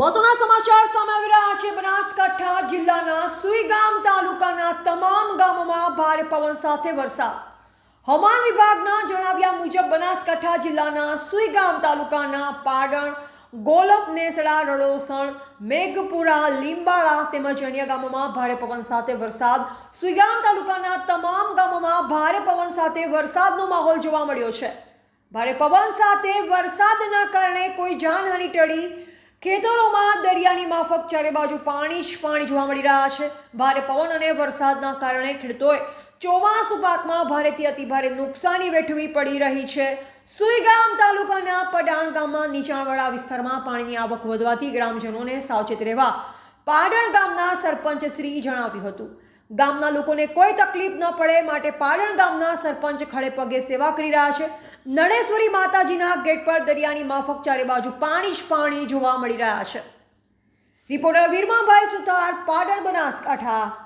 મહત્વના સમાચાર સામે આવી રહ્યા છે. બનાસકાંઠા જિલ્લાના સુઈગામ તાલુકાના તમામ ગામોમાં ભારે પવન સાથે વરસાદ. હવામાન વિભાગના જણાવ્યા મુજબ બનાસકાંઠા જિલ્લાના સુઈગામ તાલુકાના પાડણ, ગોલપ, નેસડા, રડોસણ, મેઘપુરા, લીંબાળા તેમજ અન્ય ગામોમાં ભારે પવન સાથે વરસાદ. સુઈગામ તાલુકાના તમામ ગામોમાં ભારે પવન સાથે વરસાદનો માહોલ જોવા મળ્યો છે. ભારે પવન સાથે વરસાદના કારણે કોઈ જાનહાનિ ટળી ખેતરોમાં દરિયાની માફક ચારે બાજુ પાણી જ પાણી જોવા મળી રહ્યા છે. ભારે પવન અને વરસાદના કારણે ખેડૂતોએ ચોમાસુ પાકમાં ભારેથી અતિભારે નુકસાની વેઠવી પડી રહી છે. સુઈગામ તાલુકાના પડાણ ગામમાં નીચાણવાળા વિસ્તારમાં પાણીની આવક વધવાથી ગ્રામજનોને સાવચેત રહેવા પાડણ ગામના સરપંચ શ્રી જણાવ્યું હતું. ગામના લોકોને કોઈ તકલીફ ન પડે, માટે પાડણ ગામના સરપંચ ખડે પગે સેવા કરી રહ્યા છે. નળેશ્વરી માતાજીના ગેટ પર દરિયાની માફક ચારે બાજુ પાણી જ પાણી જોવા મળી રહ્યા છે. રિપોર્ટર વીરમાભાઈ સુતાર પાડણ બનાસકાંઠા.